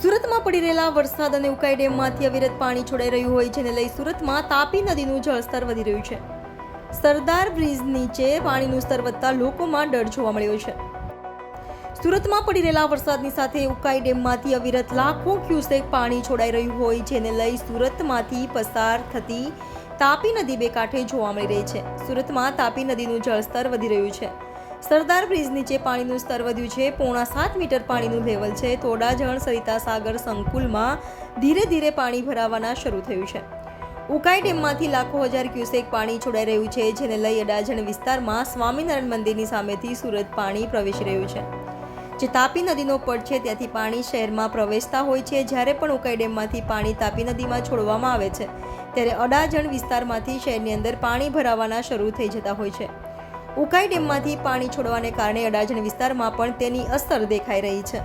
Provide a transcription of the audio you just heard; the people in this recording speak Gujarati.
સુરતમાં પડી રહેલા વરસાદ અને ઉકાઈ ડેમમાંથી અવિરત પાણી છોડાઈ રહ્યું હોય, જેને લઈ સુરતમાં તાપી નદીનું જળસ્તર વધી રહ્યું છે. સરદાર બ્રિજ નીચે પાણીનું સ્તર વધતા લોકોમાં ડર જોવા મળ્યો છે. સુરતમાં પડી રહેલા વરસાદની સાથે ઉકાઈ ડેમમાંથી અવિરત લાખો ક્યુસેક પાણી છોડાઈ રહ્યું હોય, જેને લઈ સુરતમાંથી પસાર થતી તાપી નદી બે કાંઠે જોવા મળી રહી છે. સુરતમાં તાપી નદીનું જળસ્તર વધી રહ્યું છે. સરદાર બ્રિજ નીચે પાણીનું સ્તર વધ્યું છે. પોણા સાત મીટર પાણીનું લેવલ છે. તોડાજણ સરિતા સાગર સંકુલમાં ધીરે ધીરે પાણી ભરાવાના શરૂ થયું છે. ઉકાઈ ડેમમાંથી લાખો હજાર ક્યુસેક પાણી છોડાઈ રહ્યું છે, જેને લઈ અડાજણ વિસ્તારમાં સ્વામિનારાયણ મંદિરની સામેથી સુરત પાણી પ્રવેશી રહ્યું છે. જે તાપી નદીનો પડ છે, ત્યાંથી પાણી શહેરમાં પ્રવેશતા હોય છે. જ્યારે પણ ઉકાઈ ડેમમાંથી પાણી તાપી નદીમાં છોડવામાં આવે છે, ત્યારે અડાજણ વિસ્તારમાંથી શહેરની અંદર પાણી ભરાવાના શરૂ થઈ જતા હોય છે. ઉકાઈ ડેમમાંથી પાણી છોડવાને કારણે અડાજણ વિસ્તારમાં પણ તેની અસર દેખાઈ રહી છે.